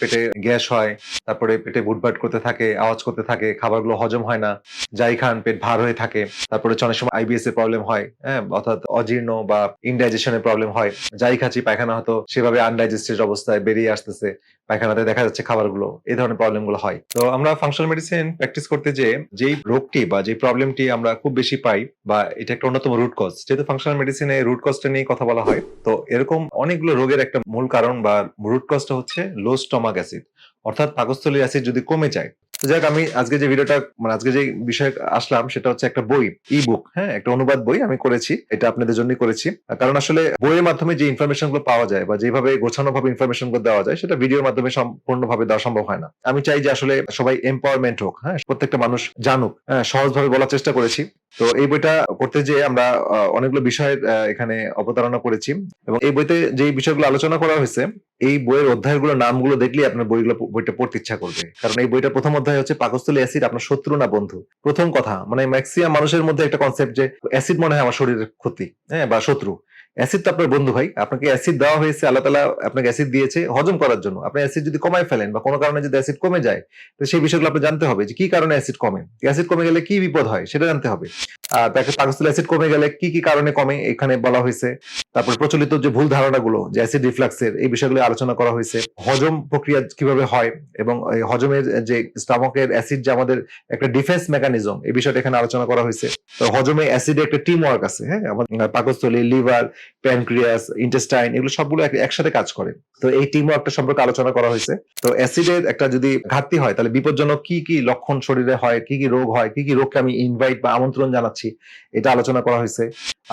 পেটে গ্যাস হয়, তারপরে পেটে বুটবাট করতে থাকে, আওয়াজ করতে থাকে, খাবারগুলো হজম হয় না, যাই খান, পেট ভার হয়ে থাকে, তারপরে অনেক সময় আইবিএস এর প্রবলেম হয় হ্যাঁ অর্থাৎ অজীর্ণ বা ইনডাইজেশনের প্রবলেম হয়, যাই খাচ্ছি, পায়খানা হয়তো সেভাবে আনডাইজেস্টেড অবস্থায় বেরিয়ে আসতেছে, পায়খানাতে দেখা যাচ্ছে খাবারগুলো, এই ধরনের প্রবলেমগুলো হয়। তো আমরা ফাংশনাল মেডিসিন প্র্যাকটিস করতে যে যেই রোগটি বা যে প্রবলেমটি আমরা খুব বেশি পাই, বা এটা একটা অন্যতম রুট কজ যেহেতু ফাংশনাল মেডিসিনে রুট কজটা নিয়ে কথা বলা হয়, তো এরকম অনেকগুলো রোগের একটা মূল কারণ বা রুট কজটা হচ্ছে লো স্টমাক অ্যাসিড, অর্থাৎ পাকস্থলী অ্যাসিড যদি কমে যায়। যাক আমি আজকে যে ভিডিওটা মানে আজকে যে বিষয়ে আসলাম, সেটা হচ্ছে একটা বই ই বুক হ্যাঁ একটা অনুবাদ বই আমি করেছি, এটা আপনাদের জন্যই করেছি। কারণ আসলে বইয়ের মাধ্যমে যে ইনফরমেশনগুলো পাওয়া যায় বা যেভাবে গোছানো ভাবে ইনফরমেশনগুলো দেওয়া যায়, সেটা ভিডিওর মাধ্যমে সম্পূর্ণভাবে দেওয়া সম্ভব হয় না। আমি চাই যে আসলে সবাই এম্পাওয়ারমেন্ট হোক হ্যাঁ প্রত্যেকটা মানুষ জানুক হ্যাঁ সহজভাবে বলার চেষ্টা করেছি। তো এই বইটা করতে যেয়ে আমরা অনেকগুলো বিষয় এখানে অবতারণা করেছি এবং এই বইতে যে বিষয়গুলো আলোচনা করা হয়েছে, এই বইয়ের অধ্যায়গুলোর নামগুলো দেখলেই আপনার বইগুলো বইটা পড়তে ইচ্ছা করবে। কারণ এই বইটা প্রথম অধ্যায় হচ্ছে পাকস্থলী অ্যাসিড, আপনার শত্রু না বন্ধু। প্রথম কথা মানে ম্যাক্সিমাম মানুষের মধ্যে একটা কনসেপ্ট যে অ্যাসিড মনে হয় আমার শরীরের ক্ষতি হ্যাঁ বা শত্রু। অ্যাসিড তো আপনার বন্ধু ভাই। আপনাকে অ্যাসিড দেওয়া হয়েছে, আল্লাহ তালা আপনাকে অ্যাসিড দিয়েছে হজম করার জন্য। আপনি অ্যাসিড যদি কমায় ফেলেন বা কোনো কারণে যদি অ্যাসিড কমে যায়, তো সেই বিষয়গুলো আপনি জানতে হবে যে কি কারণে অ্যাসিড কমে? অ্যাসিড কমে গেলে কি বিপদ হয়, সেটা জানতে হবে। তাকে পাকস্থলী অ্যাসিড কমে গেলে কি কি কারণে কমে? এখানে বলা হয়েছে। তারপর প্রচলিত যে ভুল ধারণাগুলো, যে অ্যাসিড রিফ্লাক্সের এই বিষয়গুলো আলোচনা করা হয়েছে। হজম প্রক্রিয়া কীভাবে হয় এবং হজমের যে স্টামকের অ্যাসিড যে আমাদের একটা ডিফেন্স মেকানিজম এই বিষয়টা এখানে আলোচনা করা হয়েছে। তো হজমে অ্যাসিডে একটা টিম ওয়ার্ক আছে হ্যাঁ? আমাদের পাকস্থলী লিভার প্যানক্রিয়াস ইন্টেস্টাইন এগুলো সবগুলো একসাথে কাজ করে। তো এই টিম ওয়ার্কটা সম্পর্কে আলোচনা করা হয়েছে। তো অ্যাসিডের একটা যদি ঘাটতি হয়, তাহলে বিপজ্জনক কি কি লক্ষণ শরীরে হয়, কি কি রোগ হয়, কি কি রোগকে আমি ইনভাইট বা আমন্ত্রণ জানাচ্ছি, এটা আলোচনা করা হয়েছে।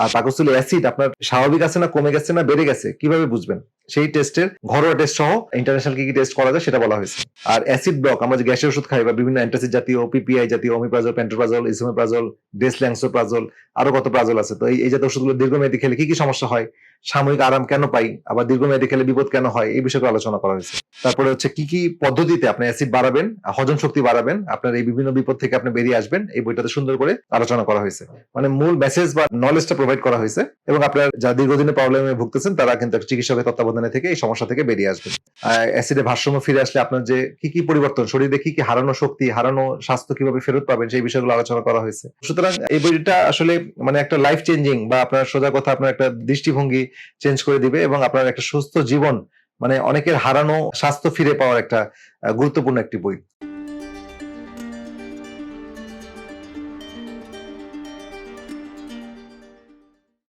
আর পাকস্থলী অ্যাসিড আপনার স্বাভাবিক আছে না কমে গেছে না বেড়ে গেছে, কীভাবে বুঝবেন? সেই টেস্টের ঘরোয়া টেস্ট সহ ইন্টারন্যাশনাল কি কি টেস্ট করা যায় সেটা বলা হয়েছে। আর অ্যাসিড ব্লক আমরা যে গ্যাসের ওষুধ খাই বা বিভিন্ন অ্যান্টাসিড জাতীয় পিপিআই জাতীয় অমিপ্রাজল প্যান্টোপ্রাজল ইসোমেপ্রাজল ডেসল্যাংসোপ্রাজল আরও কত প্রাজল আছে। তো এই জাতীয় ওষুধগুলো দীর্ঘমেয়াদী খেলে কি কি সমস্যা হয়? সাময়িক আরাম কেন পাই? আবার দীর্ঘমেয়াদী খেলে বিপদ কেন হয়? এই বিষয়ে আলোচনা করা হয়েছে। তারপরে হচ্ছে কি কি পদ্ধতিতে আপনি অ্যাসিড বাড়াবেন হজম শক্তি বাড়াবেন, আপনার এই বিভিন্ন বিপদ থেকে আপনি বেরিয়ে আসবেন, এই বইটাতে সুন্দর করে আলোচনা করা হয়েছে। মানে মূল মেসেজ বা নলেজটা প্রোভাইড করা হয়েছে এবং আপনার যারা দীর্ঘদিনের প্রবলেমে ভুগতেছেন, তারা কিন্তু চিকিৎসকের তত্ত্বাবধানে থেকে এই সমস্যা থেকে বেরিয়ে আসবেন। অ্যাসিডে ভারসাম্য ফিরে আসলে আপনার যে কি কি পরিবর্তন, শরীরে কি কি হারানো শক্তি, হারানো স্বাস্থ্য কীভাবে ফেরত পাবেন, সেই বিষয়গুলো আলোচনা করা হয়েছে। সুতরাং এই বইটা আসলে মানে একটা লাইফ চেঞ্জিং বা আপনার সোজা কথা, আপনার একটা দৃষ্টিভঙ্গি চেঞ্জ করে দিবে এবং আপনার একটা সুস্থ জীবন মানে অনেকের হারানো স্বাস্থ্য ফিরে পাওয়ার একটা গুরুত্বপূর্ণ একটি বই।